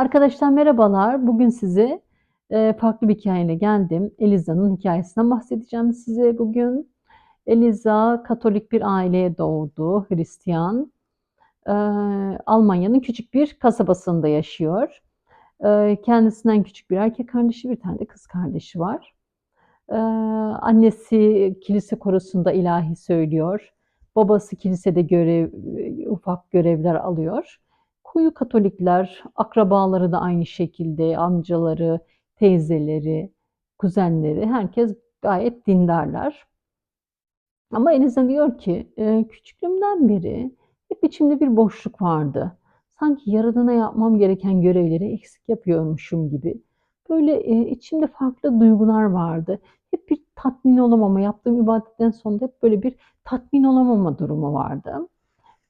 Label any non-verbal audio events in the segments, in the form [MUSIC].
Arkadaşlar merhabalar. Bugün size e, farklı bir hikayeyle geldim. Eliza'nın hikayesinden bahsedeceğim size bugün. Eliza Katolik bir aileye doğdu, Hristiyan. E, Almanya'nın küçük bir kasabasında yaşıyor. E, kendisinden küçük bir erkek kardeşi, bir tane de kız kardeşi var. Annesi kilise korusunda ilahi söylüyor. Babası kilisede görev, ufak görevler alıyor. Koyu Katolikler, akrabaları da aynı şekilde, amcaları, teyzeleri, kuzenleri, herkes gayet dindarlar. Ama Eliza diyor ki, e, küçüklüğümden beri hep içimde bir boşluk vardı. Sanki Yaradan'a yapmam gereken görevleri eksik yapıyormuşum gibi. Böyle e, içimde farklı duygular vardı. Hep bir tatmin olamama, yaptığım ibadetten sonra hep böyle bir tatmin olamama durumu vardı.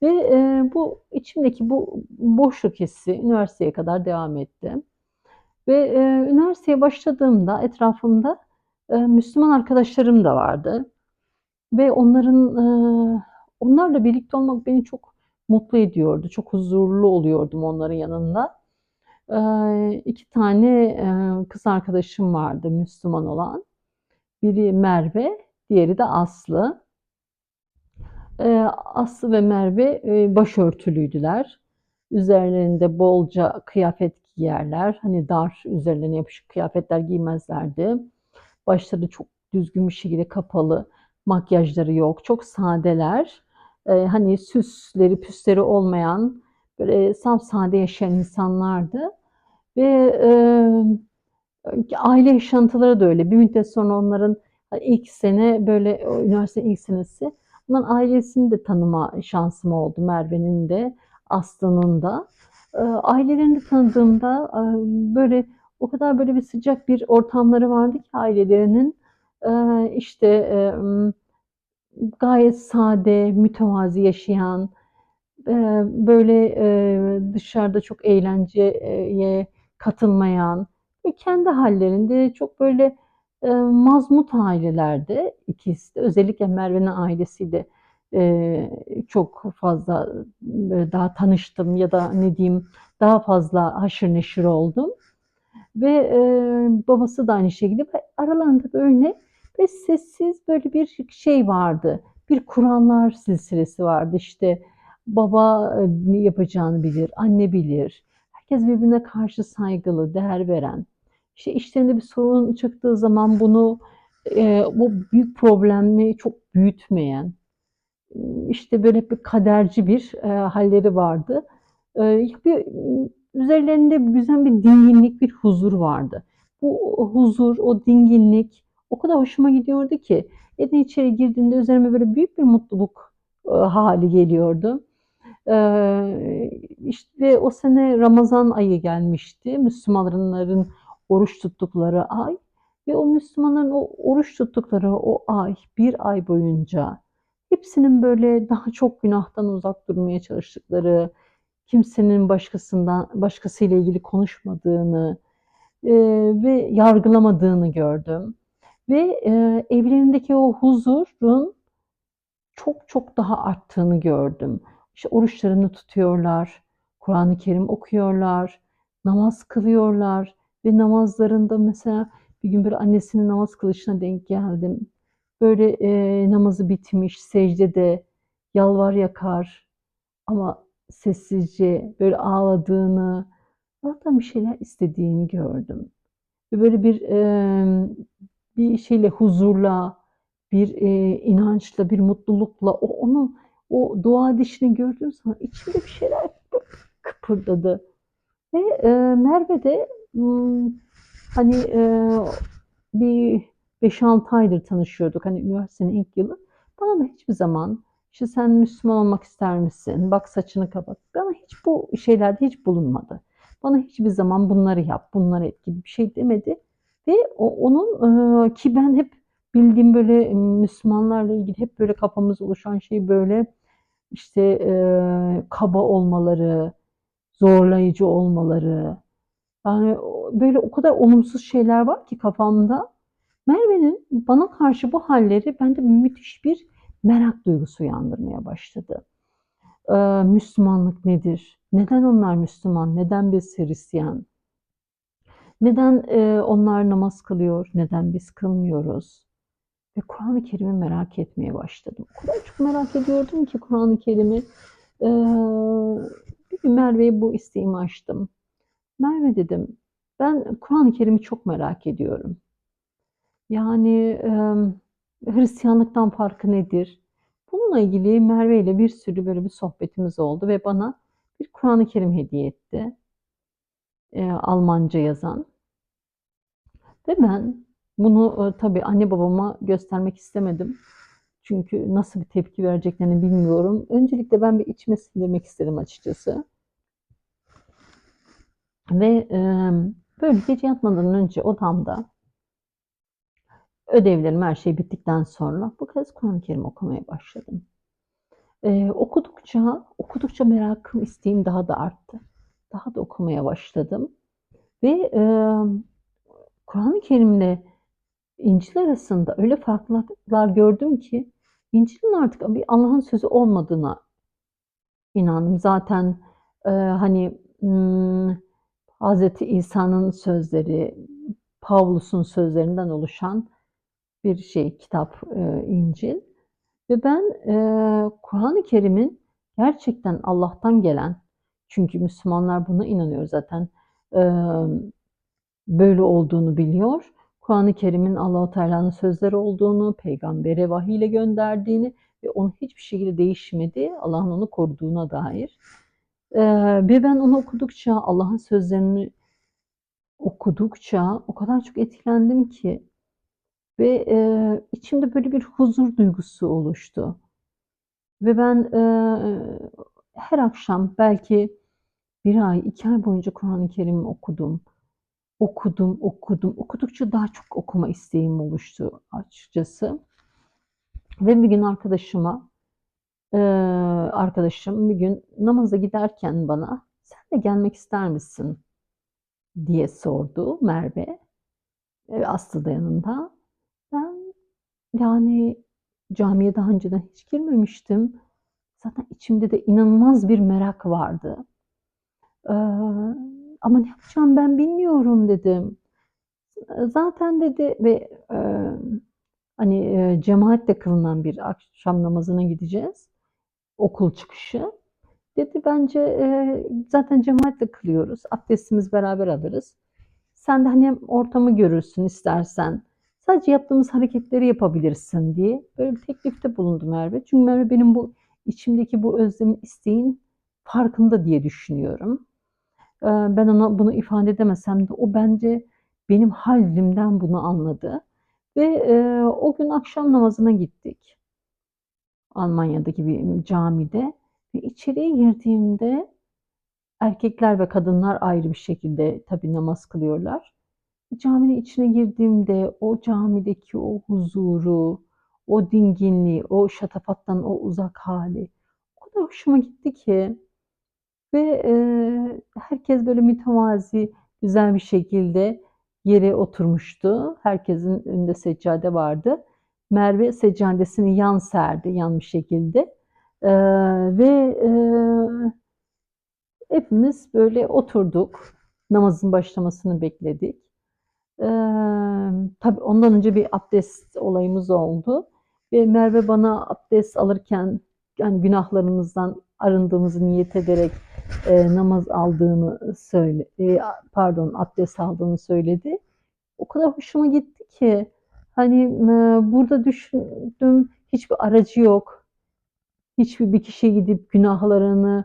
Ve e, bu içimdeki bu boşluk hissi üniversiteye kadar devam etti. Ve e, üniversiteye başladığımda etrafımda e, Müslüman arkadaşlarım da vardı. Ve onların e, onlarla birlikte olmak beni çok mutlu ediyordu. Çok huzurlu oluyordum onların yanında. E, iki tane e, kız arkadaşım vardı Müslüman olan. Biri Merve, diğeri de Aslı. Ee, Aslı ve Merve e, başörtülüydüler. Üzerlerinde bolca kıyafet giyerler. Hani dar üzerlerine yapışık kıyafetler giymezlerdi. Başları çok düzgün bir şekilde kapalı. Makyajları yok. Çok sadeler. Ee, hani süsleri püsleri olmayan böyle sade yaşayan insanlardı. Ve e, aile yaşantıları da öyle. Bir müddet sonra onların ilk sene böyle üniversite ilk senesi Onların ailesini de tanıma şansım oldu. Merve'nin de, Aslı'nın da. E, ailelerini tanıdığımda e, böyle o kadar böyle bir sıcak bir ortamları vardı ki ailelerinin. E, işte e, gayet sade, mütevazi yaşayan, e, böyle dışarıda çok eğlenceye katılmayan ve kendi hallerinde çok böyle e, mazmut ailelerde ikisi de özellikle Merve'nin ailesiyle e, çok fazla e, daha tanıştım ya da ne diyeyim daha fazla haşır neşir oldum. Ve e, babası da aynı şekilde aralarında böyle ve sessiz böyle bir şey vardı. Bir Kur'anlar silsilesi vardı işte baba yapacağını bilir, anne bilir. Herkes birbirine karşı saygılı, değer veren işte işlerinde bir sorun çıktığı zaman bunu e, bu büyük problemi çok büyütmeyen, işte böyle bir kaderci bir e, halleri vardı. E, bir, üzerlerinde güzel bir dinginlik, bir huzur vardı. Bu huzur, o dinginlik o kadar hoşuma gidiyordu ki evden içeri girdiğimde üzerime böyle büyük bir mutluluk e, hali geliyordu. E, işte o sene Ramazan ayı gelmişti. Müslümanların oruç tuttukları ay ve o Müslümanların o oruç tuttukları o ay, bir ay boyunca hepsinin böyle daha çok günahtan uzak durmaya çalıştıkları, kimsenin başkasından başkasıyla ilgili konuşmadığını e, ve yargılamadığını gördüm. Ve e, evlerindeki o huzurun çok çok daha arttığını gördüm. İşte oruçlarını tutuyorlar, Kur'an-ı Kerim okuyorlar, namaz kılıyorlar ve namazlarında mesela bir gün bir annesinin namaz kılışına denk geldim. Böyle e, namazı bitmiş, secdede yalvar yakar ama sessizce böyle ağladığını, Allah'tan bir şeyler istediğini gördüm. Ve böyle bir e, bir şeyle huzurla, bir e, inançla, bir mutlulukla o onun o dua dişini gördüğüm zaman içimde bir şeyler [LAUGHS] kıpırdadı. Ve e, Merve de hani e, bir 5-6 aydır tanışıyorduk. Hani üniversitenin ilk yılı. Bana da hiçbir zaman işte sen Müslüman olmak ister misin? Bak saçını kapat. Bana hiç bu şeylerde hiç bulunmadı. Bana hiçbir zaman bunları yap, bunları et gibi bir şey demedi. Ve o, onun e, ki ben hep bildiğim böyle Müslümanlarla ilgili hep böyle kafamız oluşan şey böyle işte e, kaba olmaları, zorlayıcı olmaları, yani böyle o kadar olumsuz şeyler var ki kafamda. Merve'nin bana karşı bu halleri bende müthiş bir merak duygusu uyandırmaya başladı. Eee, Müslümanlık nedir? Neden onlar Müslüman? Neden biz Hristiyan? Neden, eee, onlar namaz kılıyor? Neden biz kılmıyoruz? Ve Kur'an-ı Kerim'i merak etmeye başladım. O kadar çok merak ediyordum ki Kur'an-ı Kerim'i. Gün Merve'ye bu isteğimi açtım. Merve dedim, ben Kur'an-ı Kerim'i çok merak ediyorum. Yani, emm, Hristiyanlıktan farkı nedir? Bununla ilgili Merve ile bir sürü böyle bir sohbetimiz oldu ve bana bir Kur'an-ı Kerim hediye etti. Eee, Almanca yazan. Ve ben bunu, ııı, tabii anne babama göstermek istemedim. Çünkü nasıl bir tepki vereceklerini bilmiyorum. Öncelikle ben bir içime sindirmek istedim açıkçası. Ve, emm, böyle gece yatmadan önce odamda ödevlerim, her şey bittikten sonra bu kez Kur'an-ı Kerim okumaya başladım. Eee, okudukça, okudukça merakım, isteğim daha da arttı. Daha da okumaya başladım ve, emm, Kur'an-ı Kerim'le İncil arasında öyle farklılıklar gördüm ki İncil'in artık bir Allah'ın sözü olmadığına inandım. Zaten, eee, hani, ımm, Hazreti İsa'nın sözleri, Pavlus'un sözlerinden oluşan bir şey, kitap, eee, İncil ve ben, eee, Kur'an-ı Kerim'in gerçekten Allah'tan gelen, çünkü Müslümanlar buna inanıyor zaten, emm, böyle olduğunu biliyor. Kur'an-ı Kerim'in Allahu Teala'nın sözleri olduğunu, peygambere vahiy ile gönderdiğini ve onun hiçbir şekilde değişmediği, Allah'ın onu koruduğuna dair. Ve ben onu okudukça, Allah'ın sözlerini okudukça o kadar çok etkilendim ki ve, eee, içimde böyle bir huzur duygusu oluştu. Ve ben, eee, her akşam belki 1 ay, 2 ay boyunca Kur'an-ı Kerim okudum. Okudum, okudum. Okudukça daha çok okuma isteğim oluştu açıkçası. Ve bir gün arkadaşıma, arkadaşım bir gün namaza giderken bana "Sen de gelmek ister misin?" diye sordu Merve. Eee, Aslı da yanında. Ben, yani, camiye daha önceden hiç girmemiştim. Zaten içimde de inanılmaz bir merak vardı. Eee, "Ama ne yapacağım ben bilmiyorum." dedim. Zaten dedi ve, eee, hani, eee, cemaatle kılınan bir akşam namazına gideceğiz, okul çıkışı. Dedi, "Bence, eee, zaten cemaatle kılıyoruz, abdestimizi beraber alırız. Sen de, hani, ortamı görürsün istersen, sadece yaptığımız hareketleri yapabilirsin." diye böyle bir teklifte bulundu Merve. Çünkü Merve benim bu içimdeki bu özlemin, isteğin farkında diye düşünüyorum. Eee, ben ona bunu ifade edemesem de o bence benim halimden bunu anladı ve, eee, o gün akşam namazına gittik. Almanya'daki bir camide ve içeriye girdiğimde erkekler ve kadınlar ayrı bir şekilde tabii namaz kılıyorlar. Caminin içine girdiğimde o camideki o huzuru, o dinginliği, o şatafattan o uzak hâli o kadar hoşuma gitti ki ve, eee, herkes böyle mütevazi, güzel bir şekilde yere oturmuştu. Herkesin önünde seccade vardı. Merve seccadesini yan serdi, yan bir şekilde, eee, ve, eee, hepimiz böyle oturduk. Namazın başlamasını bekledik. Emm, tabii ondan önce bir abdest olayımız oldu ve Merve bana abdest alırken, yani, günahlarımızdan arındığımızı niyet ederek, eee, namaz aldığını söyle eee, pardon, abdest aldığını söyledi. O kadar hoşuma gitti ki, hani, eee, burada düşündüm, hiçbir aracı yok. Hiçbir bir kişi gidip günahlarını,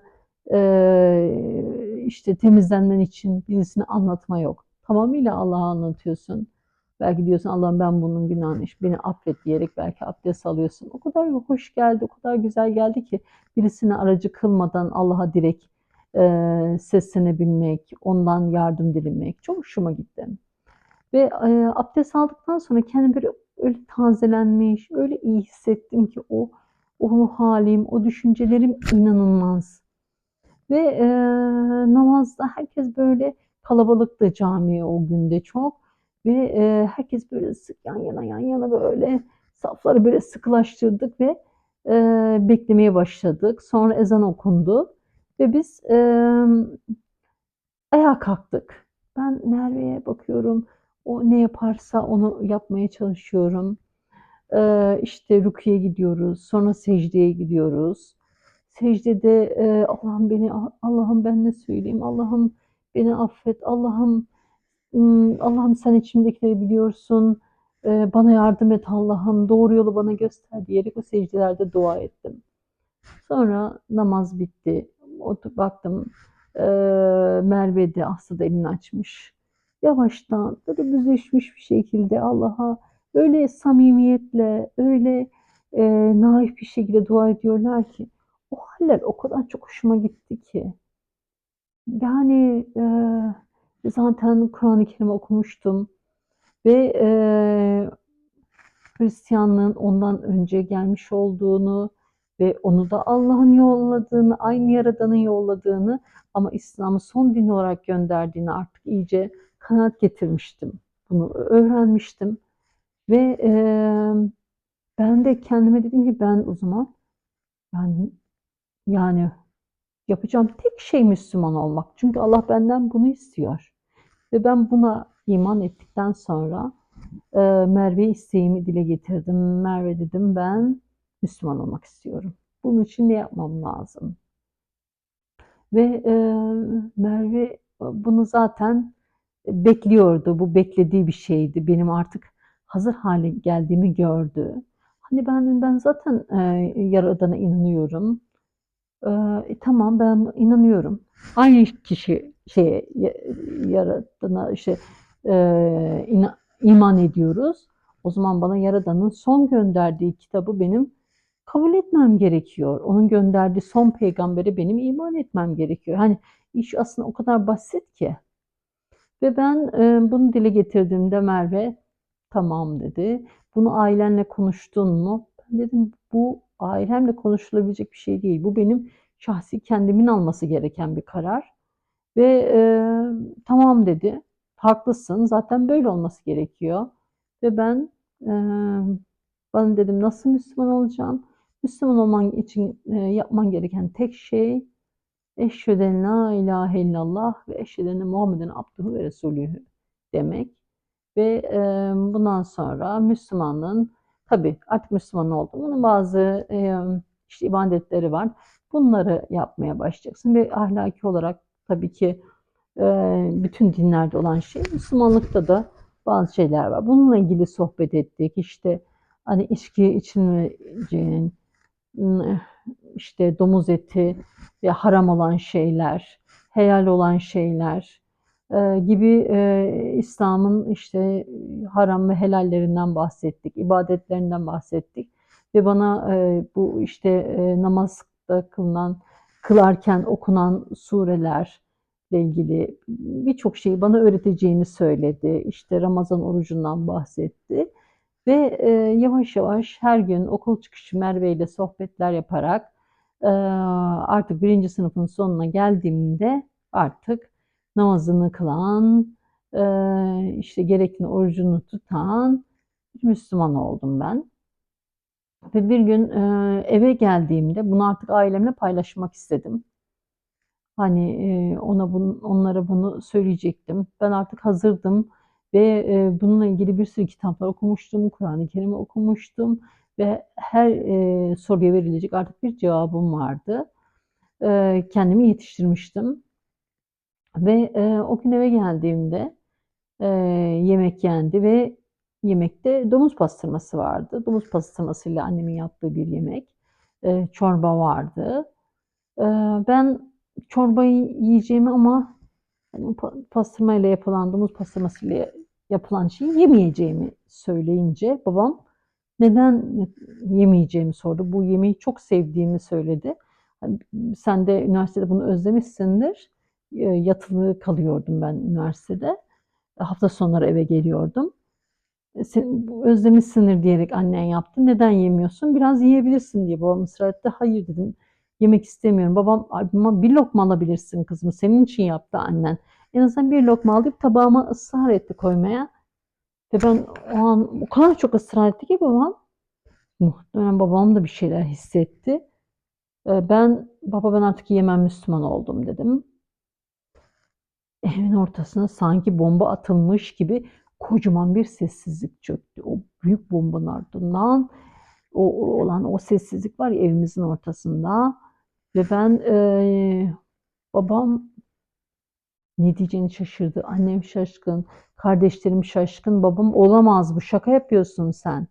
eee, işte, temizlenmen için birisine anlatma yok. Tamamıyla Allah'a anlatıyorsun. Belki diyorsun, "Allah'ım ben bunun günahını iş beni affet." diyerek belki abdest alıyorsun. O kadar hoş geldi, o kadar güzel geldi ki birisine aracı kılmadan Allah'a direkt, eee, seslenebilmek, ondan yardım dilemek çok hoşuma gitti. Ve, eee, abdest aldıktan sonra kendimi böyle öyle tazelenmiş, öyle iyi hissettim ki o o ruh hâlim, o düşüncelerim inanılmaz. Ve, eee, namazda herkes böyle kalabalıktı cami o gün de çok ve, eee, herkes böyle sık yan yana, yan yana böyle safları böyle sıkılaştırdık ve, Eee, beklemeye başladık. Sonra ezan okundu ve biz, emm, ayağa kalktık. Ben Merve'ye bakıyorum, o ne yaparsa onu yapmaya çalışıyorum. Eee, işte rükûya gidiyoruz, sonra secdeye gidiyoruz. Secdede, eee, Allah'ım beni a Allah'ım ben ne söyleyeyim, Allah'ım beni affet, Allah'ım, Allah'ım sen içimdekileri biliyorsun, eee, bana yardım et Allah'ım, doğru yolu bana göster diyerek o secdelerde dua ettim. Sonra namaz bitti. Oturup baktım, eee, Merve Aslı da elini açmış. Yavaştan böyle büzüşmüş bir şekilde Allah'a öyle samimiyetle, öyle, eee, naif bir şekilde dua ediyorlar ki o hâller o kadar çok hoşuma gitti ki. Yani, eee, zaten Kur'an-ı Kerim okumuştum ve, eee, Hristiyanlığın ondan önce gelmiş olduğunu ve onu da Allah'ın yolladığını, aynı Yaradan'ın yolladığını ama İslam'ı son din olarak gönderdiğini artık iyice kanaat getirmiştim. Bunu öğrenmiştim ve, emm, ben de kendime dedim ki ben o zaman yani yani yapacağım tek şey Müslüman olmak. Çünkü Allah benden bunu istiyor ve ben buna iman ettikten sonra, eee, Merve'ye isteğimi dile getirdim. Merve dedim ben Müslüman olmak istiyorum. Bunun için ne yapmam lazım? Ve, eee, Merve bunu zaten bekliyordu. Bu beklediği bir şeydi. Benim artık hazır hâle geldiğimi gördü. Hani ben ben zaten, eee, Yaradan'a inanıyorum. Eee, e, tamam ben inanıyorum. Aynı kişi şeye ya Yaradan'a işte, eee, ina iman ediyoruz. O zaman bana Yaradan'ın son gönderdiği kitabı benim kabul etmem gerekiyor. Onun gönderdiği son peygambere benim iman etmem gerekiyor. Hani iş aslında o kadar basit ki. Ve ben, eee, bunu dile getirdiğimde Merve tamam dedi. Bunu ailenle konuştun mu? Ben dedim bu ailemle konuşulabilecek bir şey değil. Bu benim şahsi kendimin alması gereken bir karar ve, eee, tamam dedi. Haklısın zaten böyle olması gerekiyor ve ben, emm, bana dedim nasıl Müslüman olacağım? Müslüman olman için, eee, yapman gereken tek şey Eşhedü en la ilahe illallah ve eşhedü enne Muhammeden abduhu ve resulühü demek ve, emm, bundan sonra Müslümanlığın tabii artık Müslüman oldum. Bunun bazı, emm, işte ibadetleri var. Bunları yapmaya başlayacaksın ve ahlaki olarak tabii ki, eee, bütün dinlerde olan şey Müslümanlıkta da bazı şeyler var. Bununla ilgili sohbet ettik. İşte, hani içki içilmeyeceğin, işte domuz eti haram olan şeyler, helal olan şeyler, eee, gibi, eee, İslam'ın işte haram ve helallerinden bahsettik, ibadetlerinden bahsettik ve bana, eee, bu işte, namazda kılınan kılarken okunan surelerle ilgili birçok şeyi bana öğreteceğini söyledi. İşte Ramazan orucundan bahsetti ve, eee, yavaş yavaş her gün okul çıkışı Merve ile sohbetler yaparak, eee, artık 1. sınıfın sonuna geldiğimde artık namazını kılan, eee, işte gerekli orucunu tutan Müslüman oldum ben. Ve bir gün, eee, eve geldiğimde bunu artık ailemle paylaşmak istedim. Hani, eee, ona bun onlara bunu söyleyecektim. Ben artık hazırdım ve, eee, bununla ilgili bir sürü kitaplar okumuştum, Kur'an-ı Kerim okumuştum ve her, eee, soruya verilecek artık bir cevabım vardı. Eee, kendimi yetiştirmiştim. Ve, eee, o gün eve geldiğimde, eee, yemek yendi ve yemekte domuz pastırması vardı. Domuz pastırmasıyla annemin yaptığı bir yemek. Eee, çorba vardı. Eee, ben çorbayı yiyeceğimi ama pa pastırmayla yapılan, domuz pastırmasıyla yapılan şeyi yemeyeceğimi söyleyince babam neden yemeyeceğimi sordu. Bu yemeği çok sevdiğimi söyledi. Sen de üniversitede bunu özlemişsindir. Eee, yatılı kalıyordum ben üniversitede. Hafta sonları eve geliyordum. E, sen özlemişsindir diyerek annen yaptı. Neden yemiyorsun? Biraz yiyebilirsin diye babam ısrar etti. Hayır dedim. Yemek istemiyorum. Babam bir lokma alabilirsin kızım. Senin için yaptı annen. En azından bir lokma al deyip tabağıma ısrar etti koymaya. Ve ben o an o kadar çok ısrar etti ki babam. Muhtemelen babam da bir şeyler hissetti. Eee, ben, "Baba ben artık Yemen Müslüman oldum." dedim. Evin ortasına sanki bomba atılmış gibi kocaman bir sessizlik çöktü. O büyük bombanın ardından o o olan o sessizlik var ya evimizin ortasında ve ben, eee, babam ne diyeceğini şaşırdı. Annem şaşkın, kardeşlerim şaşkın. Babam, "Olamaz bu, şaka yapıyorsun sen."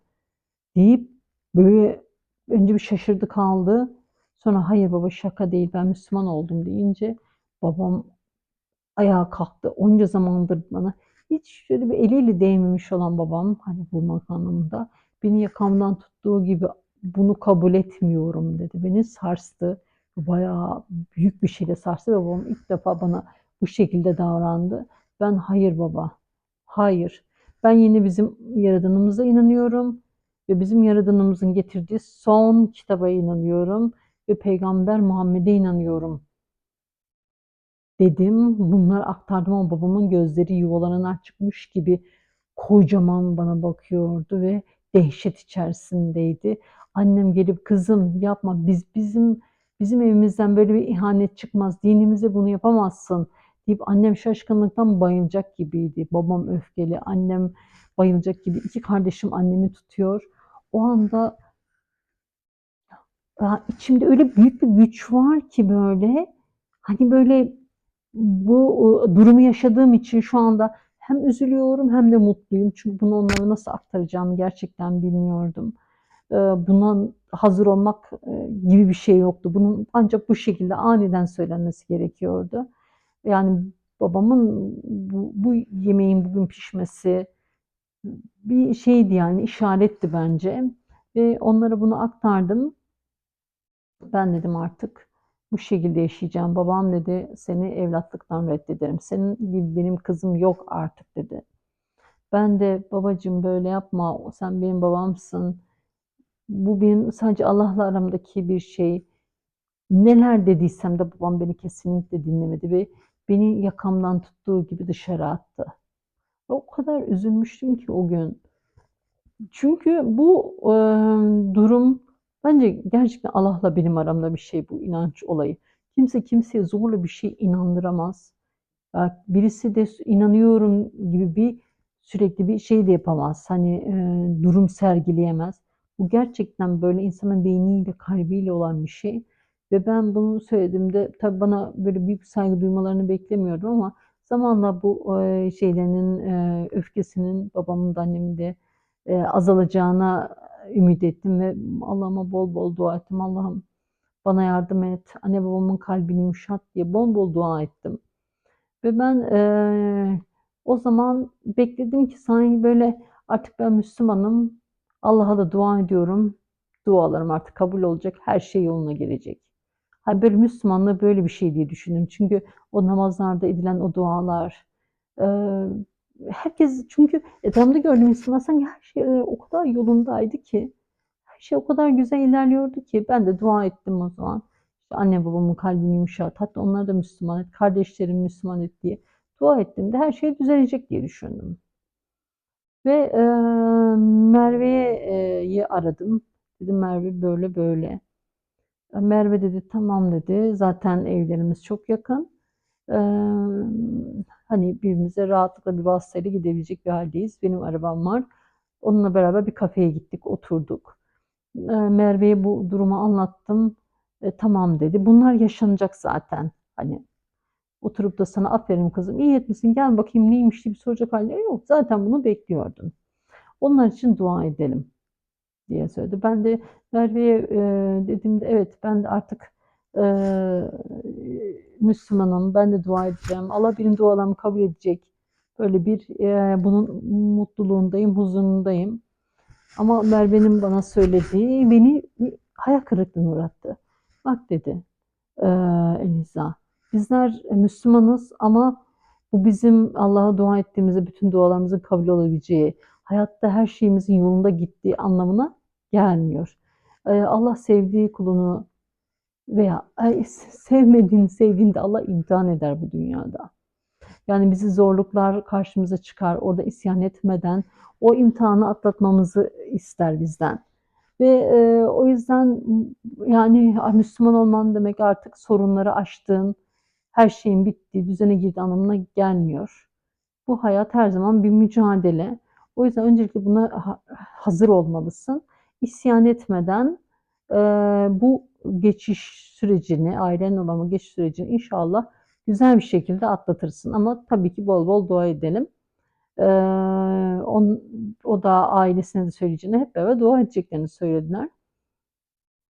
deyip böyle önce bir şaşırdı kaldı. Sonra, "Hayır baba şaka değil, ben Müslüman oldum." deyince babam ayağa kalktı. Onca zamandır bana hiç şöyle bir eliyle değmemiş olan babam, hani vurmak anlamında, beni yakamdan tuttuğu gibi, "Bunu kabul etmiyorum." dedi. Beni sarstı. Bayağı büyük bir şeyle sarstı babam ilk defa bana bu şekilde davrandı. Ben, "Hayır baba, hayır. Ben yine bizim Yaradanımıza inanıyorum ve bizim Yaradanımızın getirdiği son kitaba inanıyorum ve Peygamber Muhammed'e inanıyorum." dedim. Bunları aktardım ama babamın gözleri yuvalarından çıkmış gibi kocaman bana bakıyordu ve dehşet içerisindeydi. Annem gelip, "Kızım yapma, biz bizim bizim evimizden böyle bir ihanet çıkmaz, dinimize bunu yapamazsın." Deyip annem şaşkınlıktan bayılacak gibiydi. Babam öfkeli, annem bayılacak gibi. 2 kardeşim annemi tutuyor. O anda aaa, içimde öyle büyük bir güç var ki böyle, hani, böyle bu, durumu yaşadığım için şu anda hem üzülüyorum hem de mutluyum. Çünkü bunu onlara nasıl aktaracağımı gerçekten bilmiyordum. Eee, buna hazır olmak, eee, gibi bir şey yoktu. Bunun ancak bu şekilde aniden söylenmesi gerekiyordu. Yani babamın bu bu yemeğin bugün pişmesi bir şeydi yani, işaretti bence ve onlara bunu aktardım. Ben dedim artık bu şekilde yaşayacağım. Babam dedi, "Seni evlatlıktan reddederim. Senin gibi benim kızım yok artık." dedi. Ben de, "Babacığım böyle yapma, sen benim babamsın. Bu benim sadece Allah'la aramdaki bir şey." Neler dediysem de babam beni kesinlikle dinlemedi ve beni yakamdan tuttuğu gibi dışarı attı. O kadar üzülmüştüm ki o gün. Çünkü bu, emm, durum bence gerçekten Allah'la benim aramda bir şey bu inanç olayı. Kimse kimseye zorla bir şeye inandıramaz. Birisi de inanıyorum gibi bir sürekli bir şey de yapamaz. Hani, eee, durum sergileyemez. Bu gerçekten böyle insanın beyniyle, kalbiyle olan bir şey ve ben bunu söylediğimde tabii bana böyle büyük saygı duymalarını beklemiyordum ama zamanla bu, eee, öfkesinin babamın da annemin de, azalacağına ümit ettim ve Allah'ıma bol bol dua ettim. "Allah'ım bana yardım et, anne babamın kalbini yumuşat." diye bol bol dua ettim. Ve ben, eee, o zaman bekledim ki sanki böyle artık ben Müslümanım, Allah'a da dua ediyorum, dualarım artık kabul olacak, her şey yoluna girecek. Hani böyle Müslümanlığı böyle bir şey diye düşündüm. Çünkü o namazlarda edilen o dualar, eee, herkes çünkü etrafımda gördüğüm insanlar sanki her şey, o kadar yolundaydı ki, her şey o kadar güzel ilerliyordu ki ben de dua ettim o zaman. İşte anne babamın kalbini yumuşat, hatta onları da Müslüman et, kardeşlerimi Müslüman et diye dua ettiğimde her şey düzelecek diye düşündüm. Ve, eee, Merve'ye eee, yi aradım. Dedim, "Merve böyle böyle." Merve dedi, "Tamam." dedi. Zaten evlerimiz çok yakın. Emm, hani birbirimize rahatlıkla bir vasıtayla gidebilecek bir hâldeyiz. Benim arabam var. Onunla beraber bir kafeye gittik, oturduk. Eee, Merve'ye bu durumu anlattım. "E, tamam." dedi. Bunlar yaşanacak zaten. Hani oturup da sana, "Aferin kızım, iyi etmişsin, gel bakayım neymiş?" diye bir soracak hâlleri yok. Zaten bunu bekliyordun. Onlar için dua edelim diye söyledi. Ben de Merve'ye, eee, dediğimde, "Evet, ben de artık, eee, Müslümanım, ben de dua edeceğim. Allah benim dualarımı kabul edecek." Böyle bir, eee, bunun mutluluğundayım, huzurundayım. Ama Merve'nin bana söylediği beni hayal kırıklığına uğrattı. "Bak." dedi, eee, Eliza, "Bizler Müslümanız ama bu bizim Allah'a dua ettiğimizde bütün dualarımızın kabul olabileceği, hayatta her şeyimizin yolunda gittiği anlamına gelmiyor. Eee, Allah sevdiği kulunu veya sevmediğini sevdiğinde Allah imtihan eder bu dünyada. Yani bizi zorluklar karşımıza çıkar. Orada isyan etmeden o imtihanı atlatmamızı ister bizden. Ve, eee, o yüzden, yani, a Müslüman olman demek artık sorunları aştığın, her şeyin bittiği, düzene girdiği anlamına gelmiyor. Bu hayat her zaman bir mücadele. O yüzden öncelikle buna ha hazır olmalısın. İsyan etmeden, eee, bu geçiş sürecini, ailenle olan geçiş sürecini inşallah güzel bir şekilde atlatırsın ama tabii ki bol bol dua edelim. Eee, on o da ailesine de söyleyeceğini, hep beraber dua edeceklerini söylediler.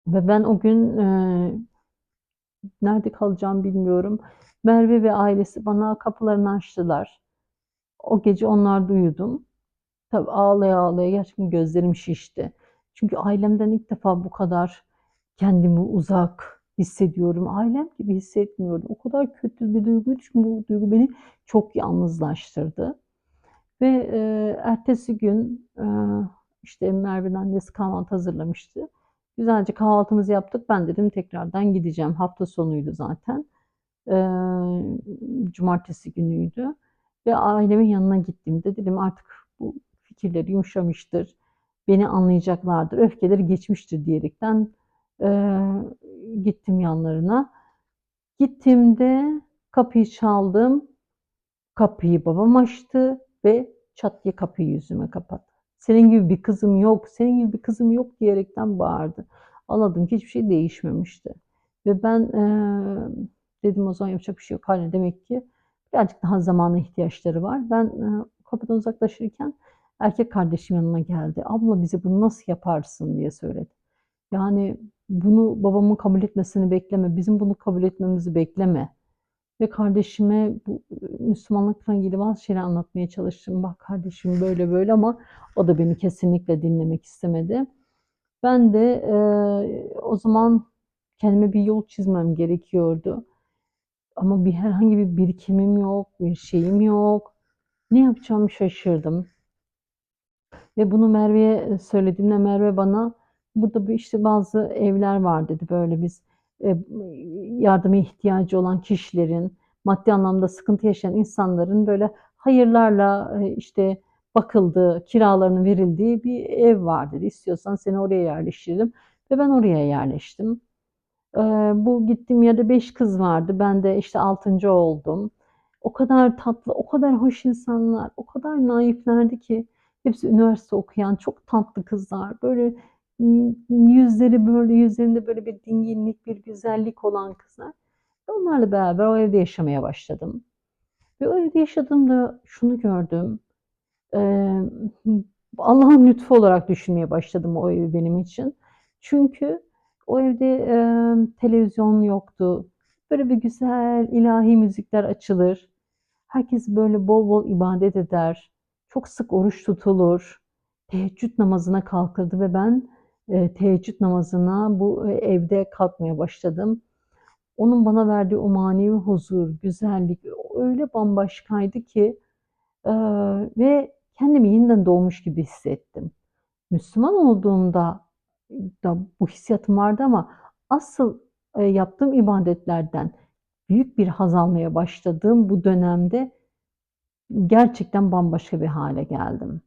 Ve ben o gün, eee, nerede kalacağımı bilmiyorum. Merve ve ailesi bana kapılarını açtılar. O gece onlarda uyudum. Tabii ağlaya ağlaya gerçekten gözlerim şişti. Çünkü ailemden ilk defa bu kadar kendimi uzak hissediyorum. Ailem gibi hissetmiyordum. O kadar kötü bir duyguydu ki bu duygu beni çok yalnızlaştırdı. Ve, eee, ertesi gün, eee, işte, Merve'nin annesi kahvaltı hazırlamıştı. Güzelce kahvaltımızı yaptık. Ben dedim tekrardan gideceğim. Hafta sonuydu zaten. Eee, cumartesi günüydü ve ailemin yanına gittiğimde dedim artık bu fikirleri yumuşamıştır, beni anlayacaklardır, öfkeleri geçmiştir diyerekten, eee, gittim yanlarına. Gittiğimde kapıyı çaldım. Kapıyı babam açtı ve çat diye kapıyı yüzüme kapattı. "Senin gibi bir kızım yok, senin gibi bir kızım yok." diyerekten bağırdı. Anladım ki hiçbir şey değişmemişti ve ben, eee, dedim o zaman yapacak bir şey yok. Hâlâ demek ki birazcık daha zamana ihtiyaçları var. Ben, eee, kapıdan uzaklaşırken erkek kardeşim yanıma geldi. "Abla bize bunu nasıl yaparsın?" diye söyledi. Yani bunu babamın kabul etmesini bekleme, bizim bunu kabul etmemizi bekleme ve kardeşime bu, Müslümanlıkla ilgili bazı şeyler anlatmaya çalıştım. "Bak kardeşim böyle böyle." ama o da beni kesinlikle dinlemek istemedi. Ben de, eee, o zaman kendime bir yol çizmem gerekiyordu. Ama bir herhangi bir birikimim yok, bir şeyim yok. Ne yapacağımı şaşırdım. Ve bunu Merve'ye söylediğimde Merve bana, "Burada bir, işte, bazı evler var." dedi. Böyle biz, eee, yardıma ihtiyacı olan kişilerin, maddi anlamda sıkıntı yaşayan insanların böyle hayırlarla, eee, işte, bakıldığı, kiralarının verildiği bir ev var dedi. "İstiyorsan seni oraya yerleştiririm." ve ben oraya yerleştim. Bu gittiğim yerde 5 kız vardı. Ben de, işte, 6'ncı oldum. O kadar tatlı, o kadar hoş insanlar, o kadar naiflerdi ki hepsi üniversite okuyan çok tatlı kızlar. Böyle, yüzleri böyle yüzlerinde böyle bir dinginlik, bir güzellik olan kızlar. Onlarla beraber o evde yaşamaya başladım ve o evde yaşadığımda şunu gördüm. Allah'ın lütfu olarak düşünmeye başladım o evi benim için. Çünkü o evde, televizyon yoktu. Böyle bir güzel ilahi müzikler açılır. Herkes böyle bol bol ibadet eder. Çok sık oruç tutulur. Teheccüd namazına kalkıldı ve ben, eee, teheccüd namazına bu, eee, evde kalkmaya başladım. Onun bana verdiği o manevi huzur, güzellik öyle bambaşkaydı ki, eee, ve kendimi yeniden doğmuş gibi hissettim. Müslüman olduğumda da bu hissiyatım vardı ama asıl, eee, yaptığım ibadetlerden büyük bir haz almaya başladığım bu dönemde gerçekten bambaşka bir hâle geldim.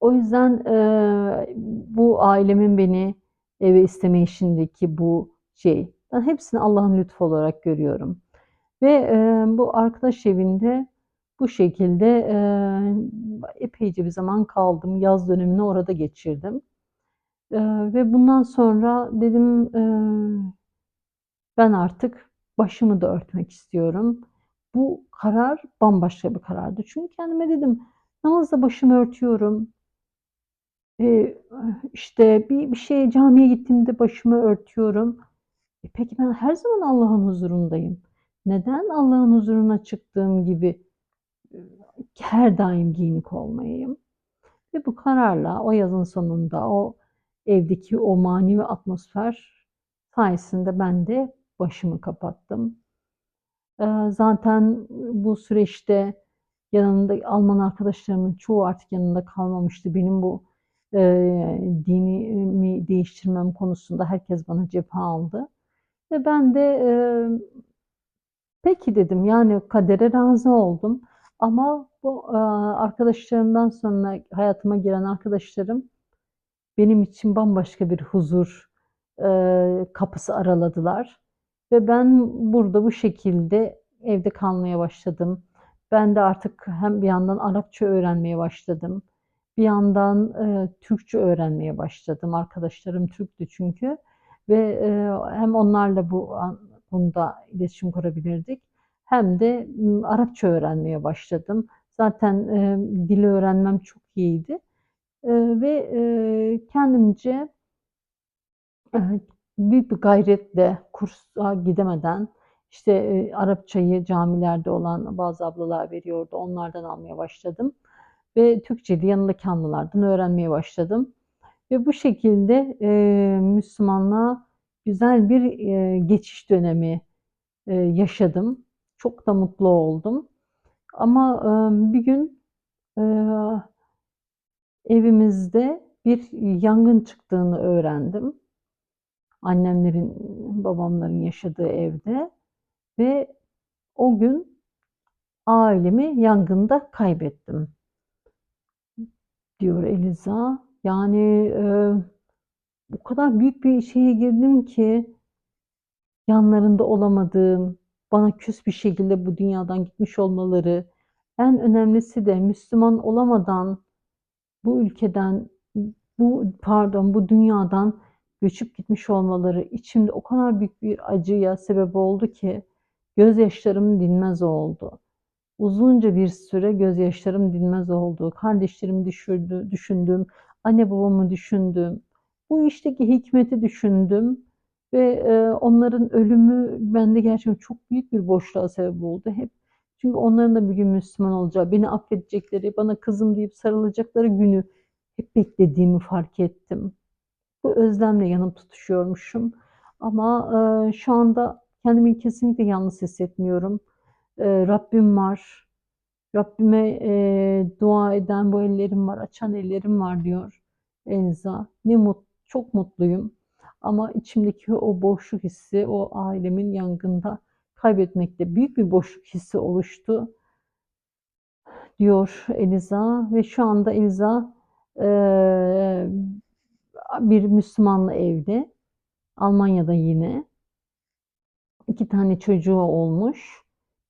O yüzden, eee, bu ailemin beni eve isteme işindeki bu şey, ben hepsini Allah'ın lütfu olarak görüyorum ve, eee, bu arkadaş evinde bu şekilde, eee, epeyce bir zaman kaldım. Yaz dönemini orada geçirdim. Eee, ve bundan sonra dedim, eee, ben artık başımı da örtmek istiyorum. Bu karar bambaşka bir karardı. Çünkü kendime dedim, namazda başımı örtüyorum. Eee, işte, bir bir şeye camiye gittiğimde başımı örtüyorum. E, peki ben her zaman Allah'ın huzurundayım. Neden Allah'ın huzuruna çıktığım gibi, ııı, her daim giyinik olmayayım? Ve bu kararla o yazın sonunda o evdeki o manevi atmosfer sayesinde ben de başımı kapattım. Zaten bu süreçte yanımda Alman arkadaşlarımın çoğu artık yanımda kalmamıştı. Benim bu, eee, dinimi değiştirmem konusunda herkes bana cephe aldı ve ben de, eee, "Peki." dedim, yani kadere razı oldum ama bu, aaa, arkadaşlarımdan sonra hayatıma giren arkadaşlarım benim için bambaşka bir huzur eee, kapısı araladılar ve ben burada bu şekilde evde kalmaya başladım. Ben de artık hem bir yandan Arapça öğrenmeye başladım. Bir yandan, eee, Türkçe öğrenmeye başladım. Arkadaşlarım Türktü çünkü ve, eee, hem onlarla bu konuda iletişim kurabilirdik hem de, Arapça öğrenmeye başladım. Zaten, emm, dili öğrenmem çok iyiydi, eee, ve, eee, kendimce büyük bir gayretle kursa gidemeden, işte, eee, Arapçayı camilerde olan bazı ablalar veriyordu, onlardan almaya başladım ve Türkçeyi de yanındaki ablalardan öğrenmeye başladım ve bu şekilde, eee, Müslümanlığa güzel bir, eee, geçiş dönemi, eee, yaşadım. Çok da mutlu oldum ama, emm, bir gün, eee, evimizde bir yangın çıktığını öğrendim. Annemlerin, babamların yaşadığı evde ve o gün ailemi yangında kaybettim diyor Eliza. Yani, eee, o kadar büyük bir şeye girdim ki yanlarında olamadığım, bana küs bir şekilde bu dünyadan gitmiş olmaları, en önemlisi de Müslüman olamadan bu ülkeden, bu pardon, bu dünyadan göçüp gitmiş olmaları içimde o kadar büyük bir acıya sebep oldu ki gözyaşlarım dinmez oldu. Uzunca bir süre gözyaşlarım dinmez oldu. Kardeşlerimi düşürdü, düşündüm, anne babamı düşündüm. Bu işteki hikmeti düşündüm ve, eee, onların ölümü bende gerçekten çok büyük bir boşluğa sebep oldu hep. Çünkü onların da bir gün Müslüman olacağı, beni affedecekleri, bana kızım deyip sarılacakları günü hep beklediğimi fark ettim. Bu özlemle yanıp tutuşuyormuşum ama, eee, şu anda kendimi kesinlikle yalnız hissetmiyorum. Eee, Rabbim var. Rabbime, eee, dua eden bu ellerim var, açan ellerim var diyor Eliza. Ne mut çok mutluyum ama içimdeki o boşluk hissi, o ailemin yangında kaybetmekte büyük bir boşluk hissi oluştu diyor Eliza ve şu anda Eliza, eee, bir Müslümanla evli. Almanya'da yine. 2 tane çocuğu olmuş.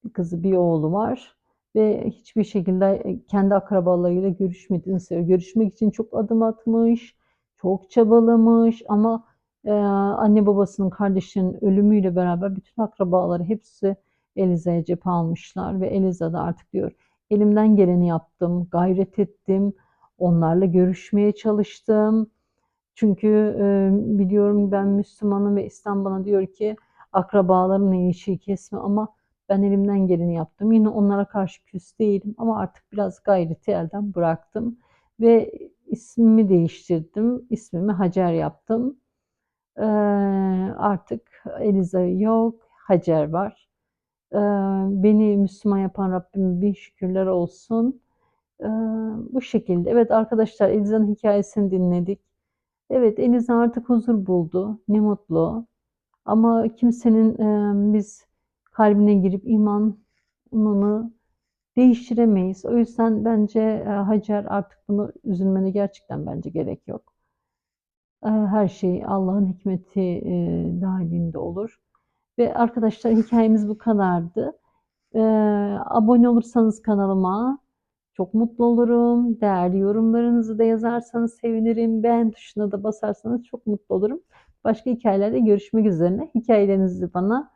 Bir kızı, bir oğlu var ve hiçbir şekilde, eee, kendi akrabalarıyla görüşmediğini söylüyor. Görüşmek için çok adım atmış, çok çabalamış ama, eee, anne babasının, kardeşlerinin ölümüyle beraber bütün akrabaları hepsi Eliza'ya cephe almışlar ve Eliza da artık diyor, elimden geleni yaptım, gayret ettim, onlarla görüşmeye çalıştım. Çünkü, eee, biliyorum ben Müslümanım ve İslam bana diyor ki akrabalarınla ilişkiyi kesme ama ben elimden geleni yaptım. Yine onlara karşı küs değilim ama artık biraz gayreti elden bıraktım ve ismimi değiştirdim. İsmimi Hacer yaptım. Eee, artık Eliza yok, Hacer var. Eee, beni Müslüman yapan Rabbime bin şükürler olsun. Eee, bu şekilde. Evet arkadaşlar Eliza'nın hikâyesini dinledik. Evet, Eliza artık huzur buldu. Ne mutlu. Ama kimsenin, emm, biz kalbine girip imanını değiştiremeyiz. O yüzden bence, eee, Hacer artık bunu üzülmene gerçekten bence gerek yok. Eee, her şey Allah'ın hikmeti, eee, dâhilinde olur ve arkadaşlar hikâyemiz bu kadardı. Eee, abone olursanız kanalıma çok mutlu olurum. Değerli yorumlarınızı da yazarsanız sevinirim. Beğen tuşuna da basarsanız çok mutlu olurum. Başka hikâyelerde görüşmek üzere. Hikâyelerinizi bana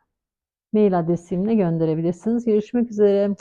mail adresimle gönderebilirsiniz. Görüşmek üzere.